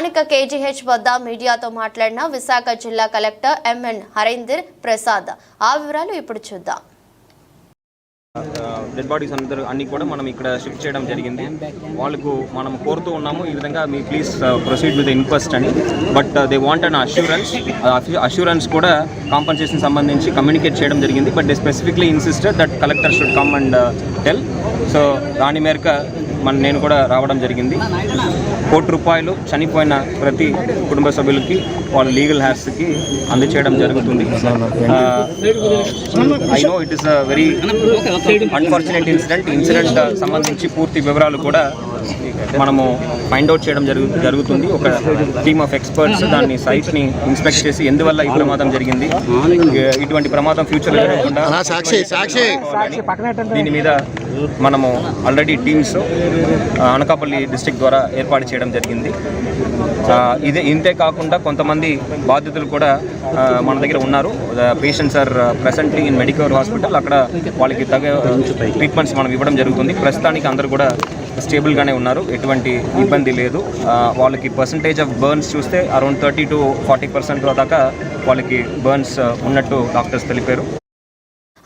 స్థానిక కేజీహెచ్ వద్ద మీడియాతో మాట్లాడిన విశాఖ జిల్లా కలెక్టర్ ఎంఎన్ హరీందర్ ప్రసాద్. ఆ వివరాలు ఇప్పుడు చూద్దాం. డెడ్ బాడీస్ అందరూ అన్ని కూడా మనం ఇక్కడ షిఫ్ట్ చేయడం జరిగింది. వాళ్ళకు మనం కోరుతూ ఉన్నాము ఈ విధంగా మీ ప్లీజ్ ప్రొసీడ్ విత్ ఇన్క్వెస్ట్ అని. But they want an assurance assurance కూడా కాంపన్సేషన్ సంబంధించి కమ్యూనికేట్ చేయడం జరిగింది. But they specifically insisted that collector should come and tell so దాని మేరకు మన నేను కూడా రావడం జరిగింది. కోటి రూపాయలు చనిపోయిన ప్రతి కుటుంబ సభ్యులకి వాళ్ళ లీగల్ హ్యాస్కి అందచేయడం జరుగుతుంది. I know it is a very unfortunate incident incident సంబంధించి పూర్తి వివరాలు కూడా మనము ఫైండ్ అవుట్ చేయడం జరుగు జరుగుతుంది. ఒక టీమ్ ఆఫ్ ఎక్స్పర్ట్స్ దాన్ని సైట్ని ఇన్స్పెక్ట్ చేసి ఎందువల్ల ఈ ప్రమాదం జరిగింది? ఇటువంటి ప్రమాదం జరగకుండా సాక్షి సాక్షి. దీని మీద మనము ఆల్రెడీ టీమ్స్ అనకాపల్లి డిస్ట్రిక్ట్ ద్వారా ఏర్పాటు చేయడం జరిగింది. ఇదే ఇంతే కాకుండా కొంతమంది బాధితులు కూడా మన దగ్గర ఉన్నారు. Patients are presently in medical hospital అక్కడ వాళ్ళకి తగ్గ ట్రీట్మెంట్స్ మనం ఇవ్వడం జరుగుతుంది. ప్రస్తుతానికి అందరూ కూడా స్టేబుల్గానే ఉన్నారు. ఎటువంటి ఇబ్బంది లేదు. ఆ, వాళ్ళకి పర్సంటేజ్ ఆఫ్ బర్న్స్ చూస్తే around thirty to forty percent దాకా వాళ్ళకి బర్న్స్ ఉన్నట్టు డాక్టర్స్ తెలిపారు.